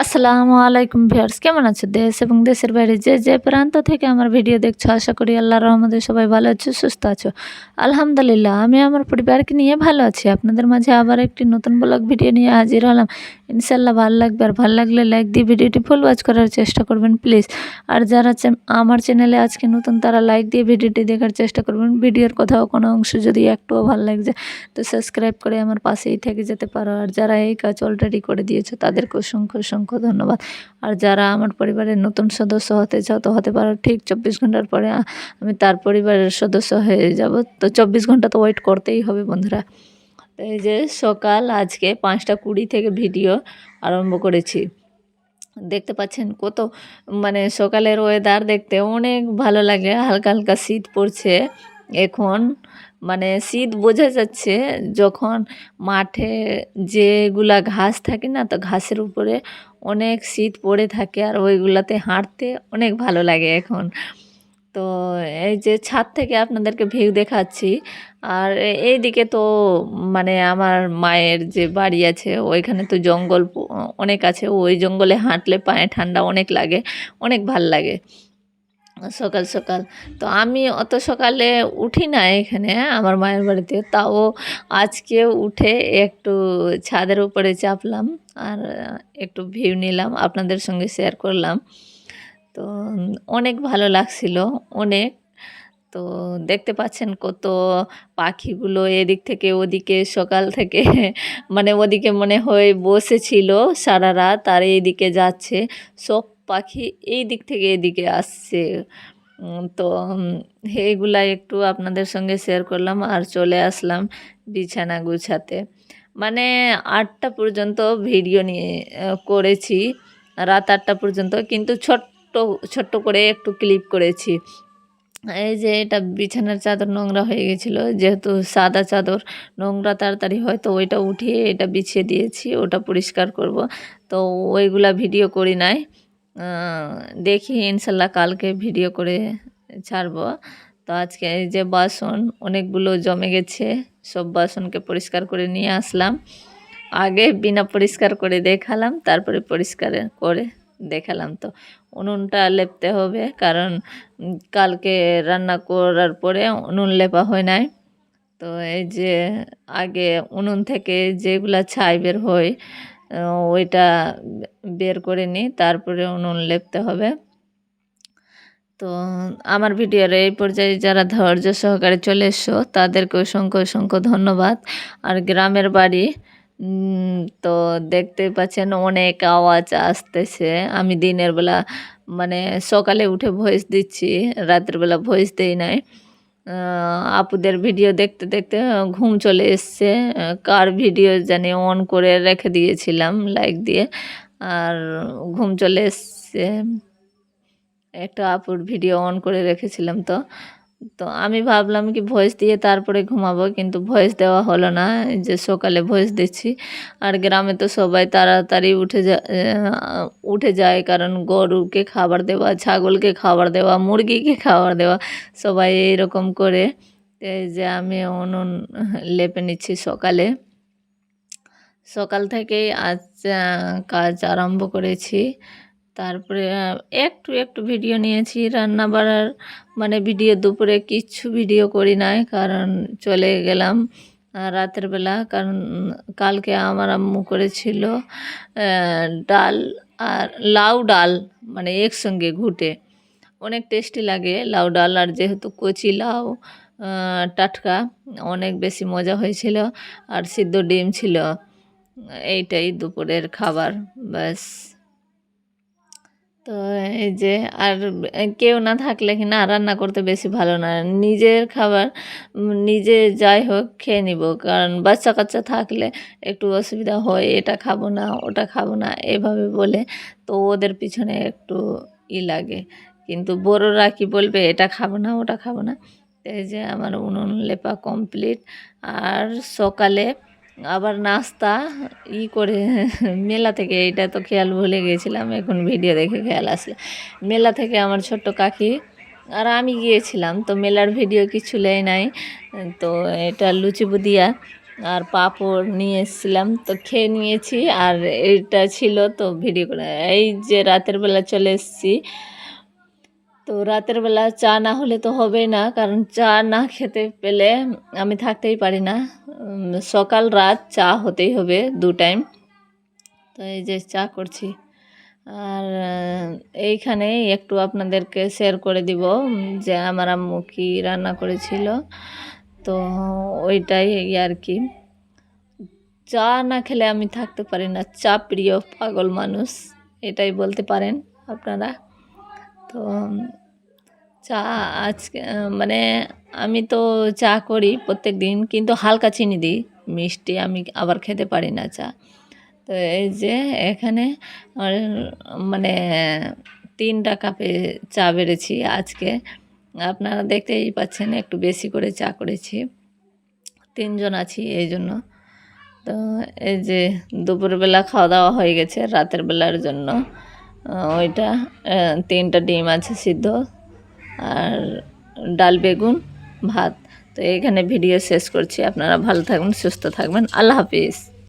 আসসালামু আলাইকুম ভিউয়ার্স, কেমন আছো? দেশ এবং দেশের বাইরে যে যে প্রান্ত থেকে আমার ভিডিও দেখছ, আশা করি আল্লাহর রহমতে সবাই ভালো আছো, সুস্থ আছো। আলহামদুলিল্লাহ, আমি আমার পরিবারকে নিয়ে ভালো আছি। আপনাদের মাঝে আবার একটি নতুন ব্লগ ভিডিও নিয়ে হাজির হলাম। ইনশাল্লাহ ভালো লাগবে, আর ভালো লাগলে লাইক দিয়ে ভিডিওটি ফুল ওয়াচ করার চেষ্টা করবেন প্লিজ আর যারা আমার চ্যানেলে আজকে নতুন, তারা লাইক দিয়ে ভিডিওটি দেখার চেষ্টা করবেন। ভিডিওর কোথাও কোনো অংশ যদি একটুও ভালো লাগছে তো সাবস্ক্রাইব করে আমার পাশেই থেকে যেতে পারো। আর যারা এই কাজ অলরেডি করে দিয়েছ, তাদেরকে অসংখ্য অসংখ্য ধন্যবাদ। আর যারা আমার পরিবারের নতুন সদস্য হতে চাও, তো হতে পারো ঠিক চব্বিশ ঘণ্টার পরে আমি তার পরিবারের সদস্য হয়ে যাব। তো চব্বিশ ঘণ্টা তো ওয়েট করতেই হবে বন্ধুরা। এই যে সকাল, আজকে পাঁচটা কুড়ি থেকে ভিডিও আরম্ভ করেছি। দেখতে পাচ্ছেন কত মানে সকালের ওয়েদার দেখতে অনেক ভালো লাগে, হালকা হালকা শীত পড়ছে। এখন মানে শীত বোঝা যাচ্ছে যখন মাঠে যেগুলা ঘাস থাকে না, তো ঘাসের উপরে অনেক শীত পড়ে থাকে আর ওইগুলাতে হাঁটতে অনেক ভালো লাগে এখন। তো এই যে ছাদ থেকে আপনাদেরকে ভিউ দেখাচ্ছি, আর এ- এইদিকে তো মানে আমার মায়ের যে বাড়ি আছে, ওইখানে তো জঙ্গল, অনেক আছে, ওই জঙ্গলে হাঁটলে পায়ে ঠান্ডা অনেক লাগে, অনেক ভালো লাগে। সকাল সকাল। তো আমি অত সকালে উঠি না এখানে, আমার মায়ের বাড়িতে। তাও আজকে উঠে একটু ছাদের উপরে চাপলাম আর একটু ভিউ নিলাম, আপনাদের সঙ্গে শেয়ার করলাম। তো অনেক ভালো লাগছিল, অনেক। তো দেখতে পাচ্ছেন কত পাখিগুলো এদিক থেকে ওদিকে, সকাল থেকে মানে ওদিকে মনে হয় বসেছিল সারা রাত আর এইদিকে যাচ্ছে। সব পাখি এই দিক থেকে এদিকে আসছে। তো এইগুলা একটু আপনাদের সঙ্গে শেয়ার করলাম আর চলে আসলাম বিছানা গুছাতে। মানে আটটা পর্যন্ত ভিডিও নিয়ে করেছি, রাত আটটা পর্যন্ত, কিন্তু ছোট্ট ছোট্ট করে একটু ক্লিপ করেছি। এই যে এটা বিছানার চাদর নোংরা হয়ে গেছিল, যেহেতু সাদা চাদর, নোংরা তাড়াতাড়ি হয় তো ওইটা উঠিয়ে এটা বিছিয়ে দিয়েছি, ওটা পরিষ্কার করব। তো ওইগুলা ভিডিও করি নাই। দেখি ইনশাল্লাহ কালকে ভিডিও করে ছাড়বো। তো আজকে এই যে বাসন, অনেকগুলো জমে গেছে, সব বাসনকে পরিষ্কার করে নিয়ে আসলাম। আগে বিনা পরিষ্কার করে দেখালাম, তারপরে পরিষ্কার করে দেখালাম। তো উনুনটা লেপতে হবে, কারণ কালকে রান্না করার পরে উনুন লেপা হয় নাই। তো এই যে আগে উনুন থেকে যেগুলা ছাই বের হয় ওইটা বের করে নিই, তারপরে উনুন লেপতে হবে। তো আমার ভিডিওর এই পর্যায়ে যারা ধৈর্য সহকারে চলে এসছো তাদেরকে অসংখ্য অসংখ্য ধন্যবাদ। আর গ্রামের বাড়ি তো দেখতে পাচ্ছেন অনেক আওয়াজ আসতেছে। আমি দিনের বেলা মানে সকালে উঠে ভয়েস দিচ্ছি, রাতের বেলা ভয়েস দেই নাই। আপুদের ভিডিও দেখতে দেখতে ঘুম চলে এসছে। কার ভিডিও জানি অন করে রেখে দিয়েছিলাম লাইক দিয়ে। আর ঘুম চলে এসছে। একটা আপুর ভিডিও অন করে রেখেছিলাম তো। তো আমি ভাবলাম কি ভয়েস দিয়ে তারপরে ঘুমাবো, কিন্তু ভয়েস দেওয়া হলো না। যে সকালে ভয়েস দিচ্ছি। আর গ্রামে তো সবাই তাড়াতাড়ি উঠে যায় উঠে যায়, কারণ গরুকে খাবার দেওয়া, ছাগলকে খাবার দেওয়া, মুরগিকে খাবার দেওয়া, সবাই এইরকম করে। যে আমি উনুন লেপে নিচ্ছি সকালে। সকাল থেকেই আজ কাজ আরম্ভ করেছি। তারপরে একটু একটু ভিডিও নিয়েছি রান্না বাড়ার মানে ভিডিও দুপুরে কিচ্ছু ভিডিও করি নাই, কারণ চলে গেলাম রাতের বেলা, কারণ কালকে আমার আম্মু করেছিল ডাল আর লাউ ডাল মানে একসঙ্গে ঘুটে। অনেক টেস্টি লাগে লাউ ডাল, আর যেহেতু কচি লাউ টাটকা, অনেক বেশি মজা হয়েছিল, আর সিদ্ধ ডিম ছিল, এইটাই দুপুরের খাবার, ব্যাস। তো এই যে আর কেউ না থাকলে কি না রান্না করতে বেশি ভালো না। নিজের খাবার নিজে যাই হোক খেয়ে নিব। কারণ বাচ্চা কাচ্চা থাকলে একটু অসুবিধা হয়, এটা খাব না, ওটা খাব না, এভাবে বলে তো ওদের পিছনে একটু ই লাগে। কিন্তু বড়রা কি বলবে, এটা খাব না, ওটা খাব না? এই যে আমার উনুন লেপা কমপ্লিট আর সকালে আবার নাস্তা, ই করে মেলা থেকে এটা তো খেয়াল ভুলে গিয়েছিলাম, এখন ভিডিও দেখে খেয়াল আসলে। মেলা থেকে আমার ছোট্ট কাকি, আর আমি গিয়েছিলাম, তো মেলার ভিডিও কিছু লেই নাই, তো এটা লুচি বুদিয়া আর পাঁপড় নিয়ে এসেছিলাম, তো খেয়ে নিয়েছি, আর এটা ছিল তো ভিডিও করে। এই যে রাতের বেলা চলে এসেছি তো রাতের বেলা চা না হলে তো হবেই না, কারণ চা না খেতে পেলে আমি থাকতেই পারি না। সকাল রাত চা হতেই হবে দু টাইম তো এই যে চা করছি। আর এইখানে একটু আপনাদেরকে শেয়ার করে দিব, যে আমার আম্মু কি রান্না করেছিল। তো ওইটাই আর কি। চা না খেলে আমি থাকতে পারি না, চা প্রিয় পাগল মানুষ, এটাই বলতে পারেন আপনারা। তো, চা আজকে মানে আমি তো চা করি প্রত্যেক দিন কিন্তু হালকা চিনি দিই। মিষ্টি আমি আবার খেতে পারি না চা। তো এই যে এখানে মানে তিনটা কাপে চা বেড়েছি আজকে। আপনারা দেখতেই পাচ্ছেন, একটু বেশি করে চা করেছি। তিনজন আছি এই জন্য। তো এই যে দুপুরবেলা খাওয়া দাওয়া হয়ে গেছে, রাতের বেলার জন্য। ওইটা তিনটা ডিম আছে সিদ্ধ আর ডাল, বেগুন, ভাত। তো এখানে ভিডিও শেষ করছি। আপনারা ভালো থাকবেন, সুস্থ থাকবেন। আল্লাহ হাফিজ।